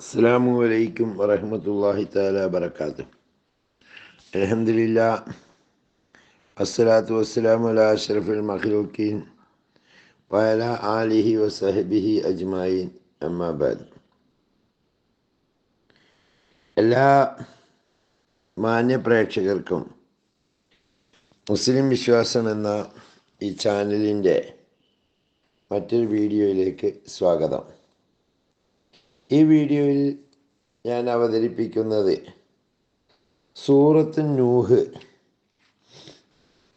അസ്സാമു അലൈക്കും വറഹമത്തല്ലാഹി താല വരക്കാത്ത അലഹമില്ല അസ്സലാത്തു വസ്സലാമു അല അഷറഫുൽ മഖ്ലൂക്കീൻ വയല ആലിഹി വസഹബിഹി അജ്മായിൻ അമ്മാബാദ് എല്ലാ മാന്യ പ്രേക്ഷകർക്കും മുസ്ലിം വിശ്വാസം എന്ന ഈ ചാനലിന്റെ മറ്റൊരു വീഡിയോയിലേക്ക് സ്വാഗതം. ഈ വീഡിയോയിൽ ഞാൻ അവതരിപ്പിക്കുന്നത് സൂറത്ത് നൂഹ്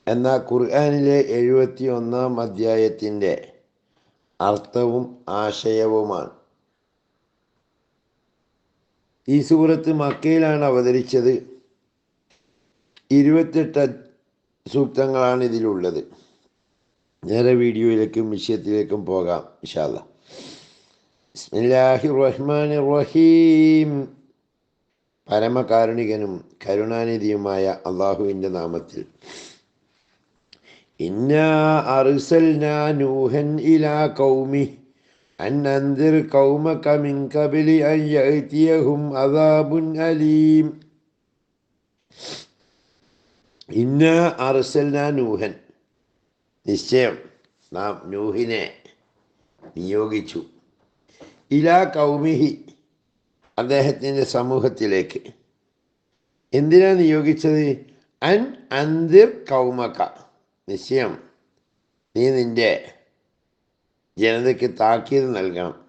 എന്ന ഖുർആാനിലെ എഴുപത്തി ഒന്നാം അധ്യായത്തിന്റെ അർത്ഥവും ആശയവുമാണ്. ഈ സൂറത്ത് മക്കയിലാണ് അവതരിച്ചത്. ഇരുപത്തെട്ട് സൂക്തങ്ങളാണ് ഇതിലുള്ളത്. നേരെ വീഡിയോയിലേക്കും വിഷയത്തിലേക്കും പോകാം ഇഷാല്ല ബിസ്മില്ലാഹി റഹ്മാൻ റഹീം പരമകാരുണികനും കരുണാനിധിയുമായ അള്ളാഹുവിന്റെ നാമത്തിൽ. നൂഹൻ ഇലാ കൗമി അൻദിർ കൗമക മിൻ ഖബലി അൻ യഅതിയഹും അദാബുൻ അലീം. ഇന്നാ അർസൽനാ നൂഹൻ. നിശ്ചയം നാം നൂഹിനെ നിയോഗിച്ചു. ഇലാ കൗമിഹി അദ്ദേഹത്തിന്റെ സമൂഹത്തിലേക്ക്. എന്തിനാ നിയോഗിച്ചത്? അൻ അന്തിർ കൗമക. നിശ്ചയം. നീ നിന്റെ ജനതയ്ക്ക് താക്കീത് നൽകണം.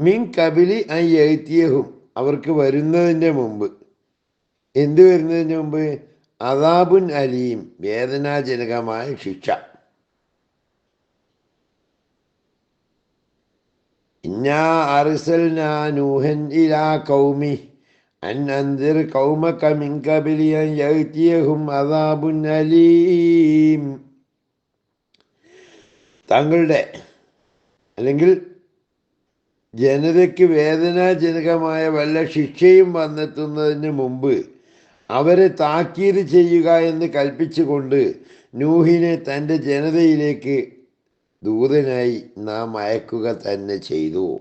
മിൻ കബിലി അൻ എഴുത്തിയഹും അവർക്ക് വരുന്നതിന്റെ മുമ്പ്. എന്ത് വരുന്നതിന്റെ മുമ്പ്? അതാബുൻ അലിയും വേദനാജനകമായ ശിക്ഷ ഇന്നാ അർസൽനാ നൂഹൻ ഇലാ കൗമി അൻ കൗമക മിൻ ഖബലി അൻ യഅതിയഹും അദാബുൻ അലീം തങ്ങളുടെ അല്ലെങ്കിൽ ജനതയ്ക്ക് വേദനാജനകമായ വല്ല ശിക്ഷയും വന്നെത്തുന്നതിന് മുമ്പ് അവരെ താക്കീത് ചെയ്യുക എന്ന് കൽപ്പിച്ചുകൊണ്ട് നൂഹിനെ തന്റെ ജനതയിലേക്ക് ദൂതനായി നാം അയക്കുക തന്നെ ചെയ്തു.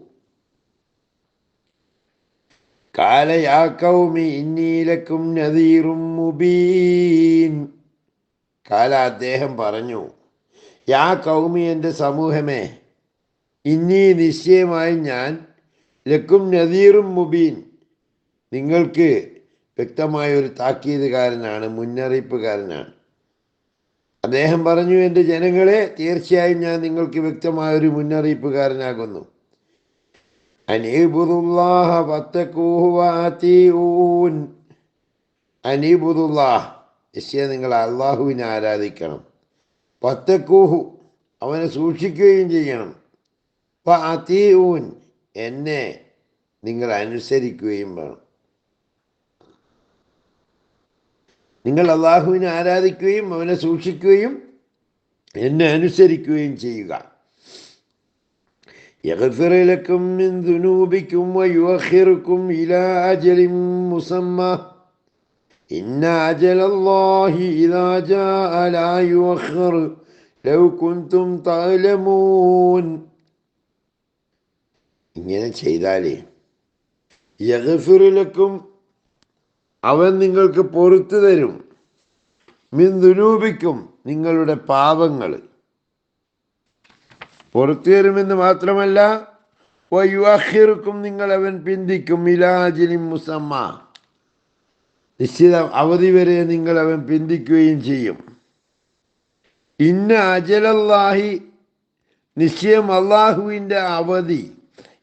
കാലയാക്കൗമി ഇന്നീലക്കും നദീറും മുബീൻ. കാല അദ്ദേഹം പറഞ്ഞു യാ കൗമി എന്റെ സമൂഹമേ ഇന്നീ നിശ്ചയമായി ഞാൻ ലക്കും നദീറും മുബീൻ. നിങ്ങൾക്ക് വ്യക്തമായ ഒരു താക്കീതുകാരനാണ് മുന്നറിയിപ്പുകാരനാണ്. അദ്ദേഹം പറഞ്ഞു എന്റെ ജനങ്ങളെ തീർച്ചയായും ഞാൻ നിങ്ങൾക്ക് വ്യക്തമായ ഒരു മുന്നറിയിപ്പുകാരനാകുന്നു. നിങ്ങൾ അള്ളാഹുവിനെ ആരാധിക്കണം. പത്തക്കൂഹു അവനെ സൂക്ഷിക്കുകയും ചെയ്യണം. ഊൻ എന്നെ നിങ്ങൾ അനുസരിക്കുകയും വേണം. നിങ്ങൾ അള്ളാഹുവിനെ ആരാധിക്കുകയും അവനെ സൂക്ഷിക്കുകയും എന്നെ അനുസരിക്കുകയും ചെയ്യുക. യഗ്ഫിറലക്കും മിൻ ദുനൂബിക്കും വയുഅഖിറുക്കും ഇലാ അജലിൻ മുസമ്മ. ഇന്ന അജലല്ലാഹി ഇദാ ജാഅ ലാ യുഅഖിർ. ലൗ കുൻതും തഅലമൂൻ. ഇങ്ങനെ ചെയ്താലേ യഗ്ഫിറലക്കും അവൻ നിങ്ങൾക്ക് പൊറത്തു തരും. മിൻ ദുനൂപിക്കും നിങ്ങളുടെ പാപങ്ങൾ. പുറത്തു തരുമെന്ന് മാത്രമല്ല വയുവാഹിർക്കും നിങ്ങൾ അവൻ പിന്തിക്കും. ഇലാജിനി മുസമ്മ. നിശ്ചിത അവധി വരെ നിങ്ങൾ അവൻ പിന്തിക്കുകയും ചെയ്യും. ഇന്ന അജലല്ലാഹി നിശ്ചയം അള്ളാഹുവിന്റെ അവധി.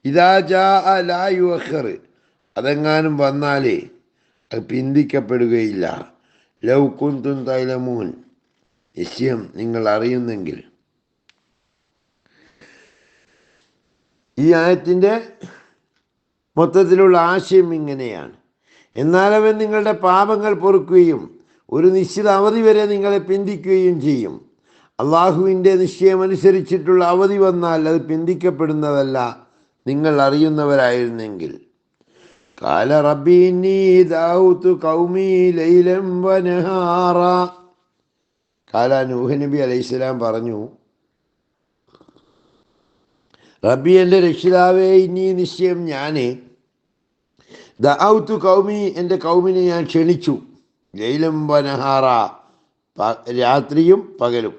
ഇതാ ജാ ലാ യുവഹർ അതെങ്ങാനും വന്നാലേ പിന്തിക്കപ്പെടുകയില്ല. ലവ് കുന്തും തൈലമൂൻ. നിശ്ചയം നിങ്ങൾ അറിയുന്നെങ്കിൽ. ഈ ആയത്തിന്റെ മൊത്തത്തിലുള്ള ആശയം ഇങ്ങനെയാണ്. എന്നാൽ അവൻ നിങ്ങളുടെ പാപങ്ങൾ പൊറുക്കുകയും ഒരു നിശ്ചിത അവധി വരെ നിങ്ങളെ പിന്തിക്കുകയും ചെയ്യും. അള്ളാഹുവിന്റെ നിശ്ചയമനുസരിച്ചിട്ടുള്ള അവധി വന്നാൽ അത് പിന്തിക്കപ്പെടുന്നതല്ല നിങ്ങൾ അറിയുന്നവരായിരുന്നെങ്കിൽ. കാല റബ്ബീനി ദാവൂത്തു കൗമി ലൈലം വനഹാറ കാല നൂഹ് നബി അലൈഹിസ്സലാം പറഞ്ഞു റബ്ബി എന്റെ രക്ഷിതാവേ ഇനി നിശ്ചയം ഞാൻ ദൗത്തു കൗമി എന്റെ കൗമിനെ ഞാൻ ക്ഷണിച്ചു. ലൈലം വനഹാറ രാത്രിയും പകലും.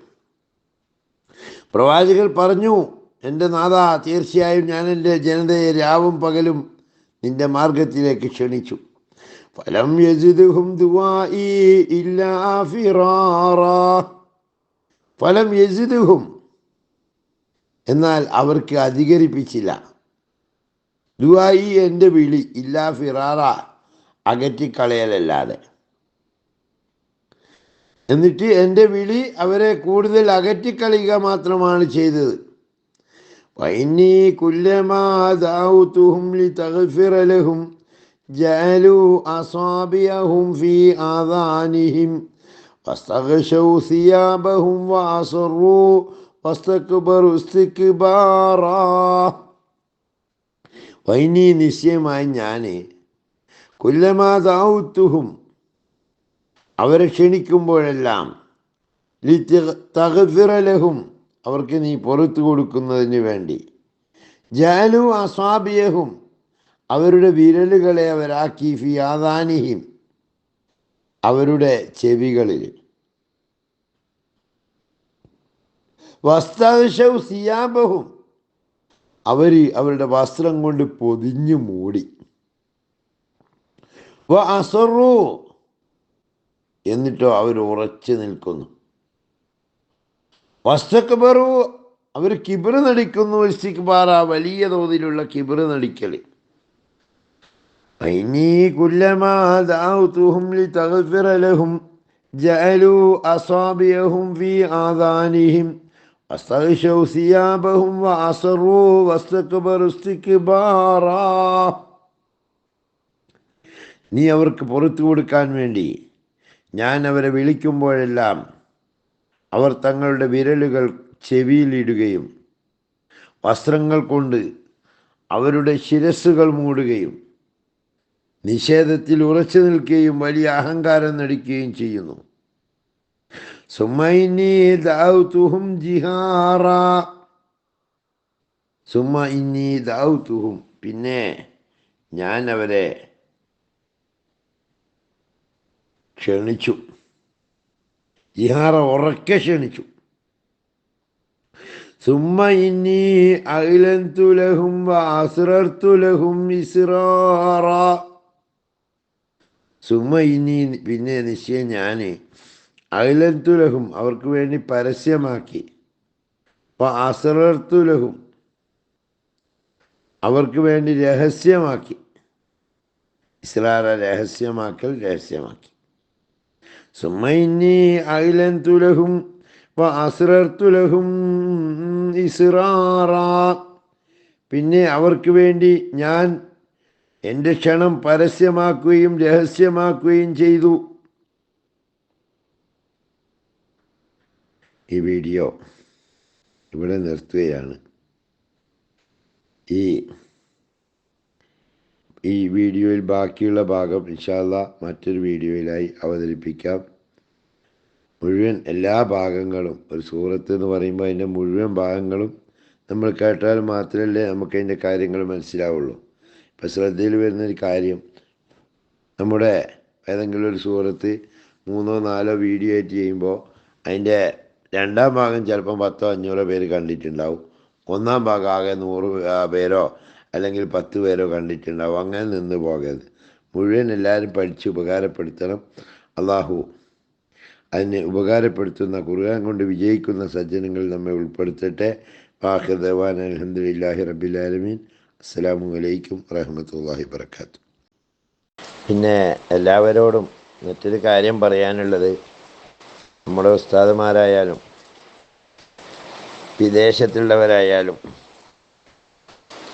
പ്രവാചകർ പറഞ്ഞു എന്റെ നാഥ തീർച്ചയായും ഞാൻ എന്റെ ജനതയെ രാവും പകലും നിന്റെ മാർഗത്തിലേക്ക് ക്ഷണിച്ചു. ഫലം യജിദുഹും ഇല്ലാ ഫിറാറ. ഫലം യജിദുഹും. എന്നാൽ അവർക്ക് അധികരിപ്പിച്ചില്ല. ദുവായി എന്റെ വിളി ഇല്ലാ ഫിറാറ അകറ്റിക്കളയലല്ലാതെ. എന്നിട്ട് എന്റെ വിളി അവരെ കൂടുതൽ അകറ്റിക്കളയുക മാത്രമാണ് ചെയ്തത്. وإني كلما دعوتهم لتغفر لهم جعلوا أصابعهم في آذانهم واستغشوا ثيابهم وأصروا واستكبروا استكبارا വൈനി നിശ്ചയമായി ഞാൻ കുല്ലമാ ദൗത്തുഹും അവരെ ക്ഷണിക്കുമ്പോഴെല്ലാം ലി തകഫിറലഹും അവർക്ക് നീ പുറത്തു കൊടുക്കുന്നതിന് വേണ്ടി. ജാലു അസ്വാബിയഹും അവരുടെ വിരലുകളെ അവരാക്കി ഫിയാദാനിഹിം അവരുടെ ചെവികളിൽ. വസ്താവിഷവും സിയാബഹും അവർ അവരുടെ വസ്ത്രം കൊണ്ട് പൊതിഞ്ഞു മൂടി. അസറു എന്നിട്ടോ അവർ ഉറച്ചു നിൽക്കുന്നു. വസ്തക്കബറു അവർ കിബിറ് നടിക്കുന്നു ഇസ്തിക്ബാറ വലിയ തോതിലുള്ള കിബിറ് നടിക്കൽ ഐനീ ജഅലു അസാബിയഹും നീ അവർക്ക് പുറത്തു കൊടുക്കാൻ വേണ്ടി ഞാൻ അവരെ വിളിക്കുമ്പോഴെല്ലാം അവർ തങ്ങളുടെ വിരലുകൾ ചെവിയിലിടുകയും വസ്ത്രങ്ങൾ കൊണ്ട് അവരുടെ ശിരസ്സുകൾ മൂടുകയും നിഷേധത്തിൽ ഉറച്ചു നിൽക്കുകയും വലിയ അഹങ്കാരം നടിക്കുകയും ചെയ്യുന്നു. ജിഹാറ. പിന്നെ ഞാൻ അവരെ ക്ഷണിച്ചു. ജിഹാറ ഉറക്കെ ക്ഷണിച്ചു. സുമ്മ ഇന്നി അഖിലന്തുലഹും വാസുറർത്തുലഹും ഇസ്റാറ സുമ ഇനി പിന്നെ നിശ്ചയം ഞാൻ അഖിലന്തുലഹും അവർക്ക് വേണ്ടി പരസ്യമാക്കി. അസറർത്തുലഹും അവർക്ക് വേണ്ടി രഹസ്യമാക്കി. ഇസ്രാറ രഹസ്യമാക്കൽ രഹസ്യമാക്കി. സുമൈനി പിന്നെ അവർക്ക് വേണ്ടി ഞാൻ എന്റെ ക്ഷണം പരസ്യമാക്കുകയും രഹസ്യമാക്കുകയും ചെയ്തു. ഈ വീഡിയോ ഇവിടെ നിർത്തുകയാണ്. ഈ ഈ വീഡിയോയിൽ ബാക്കിയുള്ള ഭാഗം ഇൻഷാല്ല മറ്റൊരു വീഡിയോയിലായി അവതരിപ്പിക്കാം. മുഴുവൻ എല്ലാ ഭാഗങ്ങളും ഒരു സൂറത്ത് എന്ന് പറയുമ്പോൾ അതിന്റെ മുഴുവൻ ഭാഗങ്ങളും നമ്മൾ കേട്ടാൽ മാത്രമല്ലേ നമുക്ക് അതിന്റെ കാര്യങ്ങൾ മനസ്സിലാവുള്ളൂ. ഇപ്പം ശ്രദ്ധയിൽ വരുന്നൊരു കാര്യം നമ്മുടെ ഏതെങ്കിലും ഒരു സൂറത്ത് മൂന്നോ നാലോ വീഡിയോ ആയിട്ട് ചെയ്യുമ്പോൾ അതിന്റെ രണ്ടാം ഭാഗം ചിലപ്പം പത്തോ അഞ്ഞൂറോ പേര് കണ്ടിട്ടുണ്ടാവും. ഒന്നാം ഭാഗം ആകെ നൂറ് പേരോ അല്ലെങ്കിൽ പത്ത് പേരോ കണ്ടിട്ടുണ്ടാവും. അങ്ങനെ നിന്ന് പോകരുത്. മുഴുവൻ എല്ലാവരും പഠിച്ച് ഉപകാരപ്പെടുത്തണം. അള്ളാഹു അതിനെ ഉപകാരപ്പെടുത്തുന്ന കുറുകാൻ കൊണ്ട് വിജയിക്കുന്ന സജ്ജനങ്ങൾ നമ്മെ ഉൾപ്പെടുത്തട്ടെ. വാഹദവാൻ അലഹദില്ലാഹി റബിലാലമീൻ അസ്സലാമു അലൈക്കും വറഹമത്തല്ലാഹി വർക്കാത്തു പിന്നെ എല്ലാവരോടും മറ്റൊരു കാര്യം പറയാനുള്ളത് നമ്മുടെ ഉസ്താദുമാരായാലും വിദേശത്തുള്ളവരായാലും